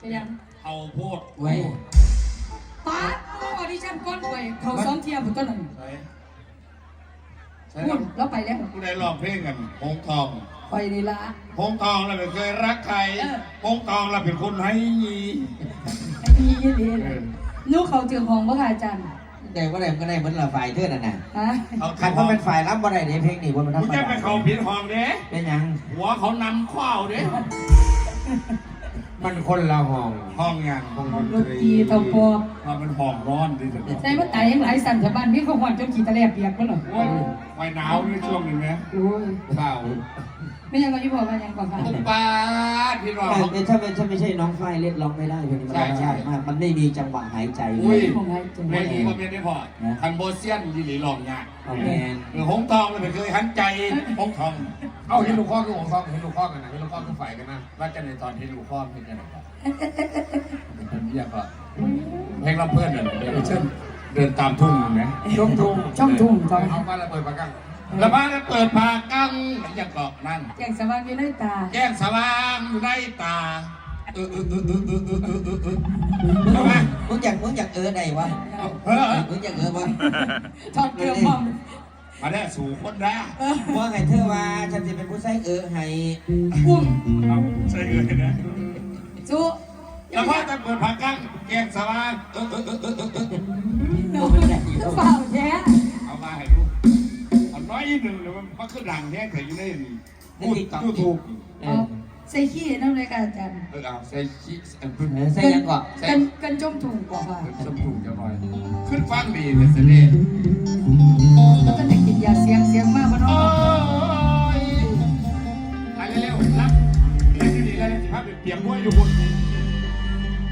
เป็นยังเอาโพดไว้ตาต้องออดิชั่นก้อนไปเขาซ้อมเทียมผมก็หนึ่งใช่ใช่แล้วไปแล้วกูได้ลองเพลงกันพงทองไปนี่ละพงทองเราเป็นเคยรักใครพงทองเราเป็นคนให้ยีให้ยีเลยนูกเขาเจือหงบ่ค่ะอาจารย์ได้ว่าได้ก็ได้เหมือนละฝ่ายเท่านั้นน่ะขันเขาเป็นฝ่ายรับบ่ได้ในเพลงนี้ว่ามันทำไมจะเป็นเขาผิดห้องเด้เป็นยังหัวเขานำข้าวเด้ มันคนละห้อง ห้องงานห้องห้องดดนนตตรีรีเตาปอบว่ามันห้องร้อนดิสุดใส่ว่าไต่ยังหลายสั่นชาวบ้านมีเขาหอนจนขี่ตะแลบเปียกบ่หรอโอ้ยไฟหนาวในช่วงหนึ่งนะโอ้ยเปล่าไม่ยังก็ยี่บอกว่ายังก่อนค่ะตุ๊กปาดพี่น้อง แต่ถ้าเป็นถ้าไม่ใช่น้องฝ้ายเล่นร้องไม่ได้เพลงนี้มันใช่ใช่ ยากมากมันไม่มีจังหวะหายใจเลอุ้ยยของไอ้เจเพลงนี้ก็ไม่ได้พอทันโบเซียนดีหลีหลองยากเอาแมนเออหงทองเราไม่เคยหันใจหงทอง เอาเห็นลูกข้อคือของซองเห็นลูกข้อกันนะเห็นลูกข้อคือฝ่ายกันนะว่าจะในตอนที่ลูกพ่อเป็นยังไงครับเป็นเรียกว่าเพลงรับเพื่อนน่ะเดี๋ยวเช่นเดินตามทุ่งนะช่วงทุ่งช่องทุ่งก่อนเอามาระเบิดปากกังแล้วมาเปิดปากกังยังเกาะนั่นแกงสว่างอยู่ในตาแจ้งสว่างอยู่ในตาเออเออเออเออเออเออเออเออเออเอามามึงอยากมึงอยากเออได้วะเออมึงอยากเออวะทอดเกลือพร้อม มาได้สู่คนได้ว่าไงเธอว่าฉันจะเป็นผู้ใช้เออให้อุ้มเอาใช่เลยนะสู้แล้วพอจะเปิดปากกังแจ้งสว่างเออเออเออเออเออหนูเปล่าแท้เอามาให้ดูเอาน้อยหนึ่งเดี๋ยวมันมันขึ้นดังแท้แต่อยู่ในพูดยูทูบเอเอาอใส่ขี้น้ำเลยค่ะอาจารย์เออเอาใส่ชีสเออเออใส่ยังก่อนกันกันจมถุงกว่าค่ะชมพูจะหน่อย ขึ้นฟังดีเลยสิเนี่ย เปียงห้วยอยู่บนนี้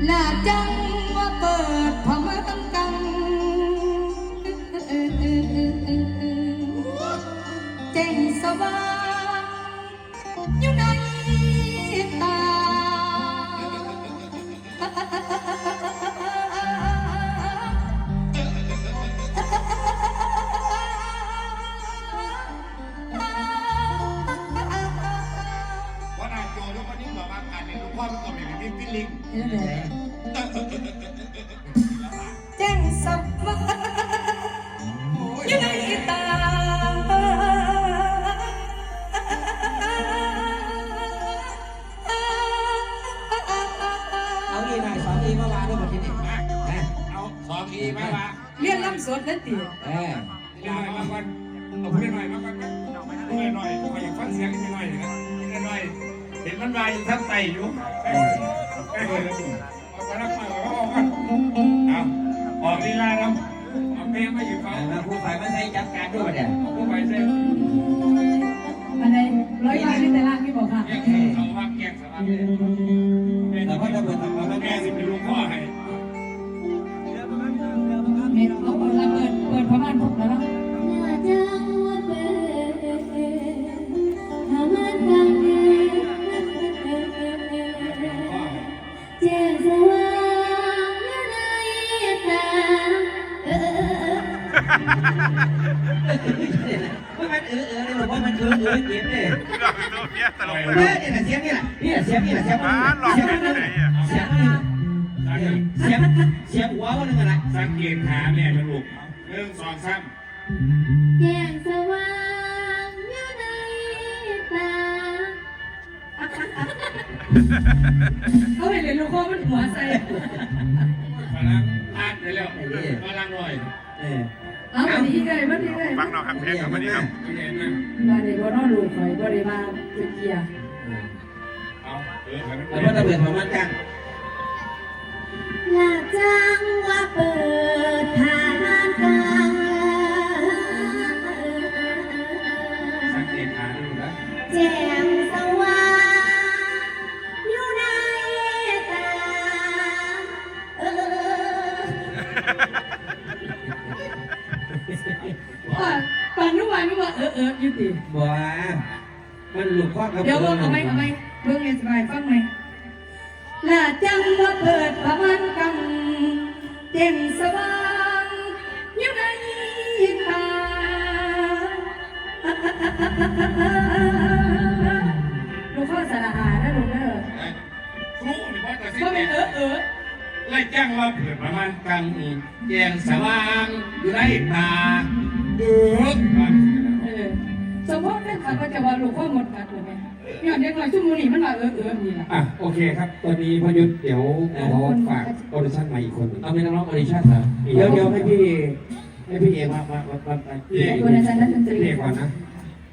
หลาจัง มันก็ไม่มีฟิลลิ่งเจงสว่างอยู่ในตาเอาอีหน่อยสองอีมาวางด้วยหมดที่นี่นะเอาสองอีไหมวะเรียนล้ำสดนั่นติเออเดี๋ยวมาก่อนเอาเพื่อนหน่อยมาก่อนนะเพื่อนหน่อยขออยากฟังเสียงนิดหน่อยนะเพื่อนหน่อย เห็นมันวายทั้งไตอยู่ใกล้เลยใกล้เลยเอาไปรับมาเอาเอาออกลีลาแล้วเอาเพลงมาอยู่ฟังมาผู้ฝ่ายมาใช้จัดการด้วยเนี่ยเอาผู้ไปเส้นอันไหนร้อยบาทในแต่ละนี่บอกค่ะ ว่ามันเออเออเลยบอกว่ามันเออเออเก็บเลยตลกเออเนี่ยเสียงนี่แหละนี่เสียงนี่แหละเสียงเสียงนี่เสียงนี่เสียงเสียงหัววันนึงอะไรสังเกตขาแม่นะลูกหนึ่งสองสามแจ้งสว่างอยู่ในตาเขาเห็นเลยลูกคอมันหัวใส่พลังพลาดไปแล้วพลังหน่อย เออ เอาวันนี้เลยวันนี้เลยฟังเราครับเพลงครับวันนี้ครับวันนวันนอนลูกคอยวันนี้มาเป็นเกียร์แล้วก็ตะเบียนของมันจังลาจังว่าเปิด ติบัวมันหลุดข้อกับเดี๋ยวเบิ่งเอาไหมเอาไหมเบิ่งให้สบายฟังไหมลาจังว่าเปิดพมันกังเต็มสว่างอยู่ในตาลูกข้อสารอานะลูกเด้อครูนี่ว่าจะสิว่าเป็นเออเออไล่แจ้งว่าเปิดประมาณกลางแยงสว่างอยู่ในตาเอ อเออพ่อหมดกัดเลยไหมเนี่ยเด็กน้อยชั่วโมงนี้มันว่าเออเออนี่แหละ อะโอเคครับ ตอนนี้พยุทธ์เดี๋ยวขอฝากออดิชั่นมาอีกคนเอาไม่ต้องร้องออดิชั่นเหรอเดี๋ยวเดี๋ยวให้พี่ให้พี่เอมามามามามาพี่เอขอบคุณอาจารย์นักดนตรีพี่เอก่อนนะ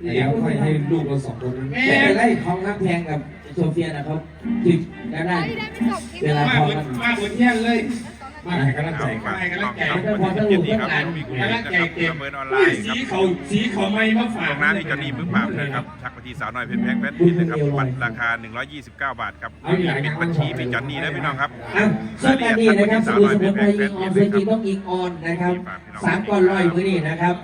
เดี๋ยวค่อยให้ลูกเราสองคนนั้นแต่ไล่ของนักแพงกับโซเฟียนะครับจิกได้ได้เวลามาพอเหมือนกัน มาเหมือนแย่เลย มาให้กำลังใจฝากให้กำลังใจน้องๆยินดีครับน้องมีคุณนะครับประเมินออนไลอุ้ยน์คสีรับเขาสีเขาไม่มาฝาตกรงหน้าที่จอนี่มือปราบนะครับทักไปที่สาวน้อยเพชรแพงแบทพินนะครับบัตรราคา 129 บาทครับเป็นบัญชีพี่จอนนี่นะพี่น้องครับอะส่วนการนี้นะครับสมุนสมุนไพรอิงออนเซนจีต้องอิงออนนะครับสามก้อนร้อยมือนี่นะครับ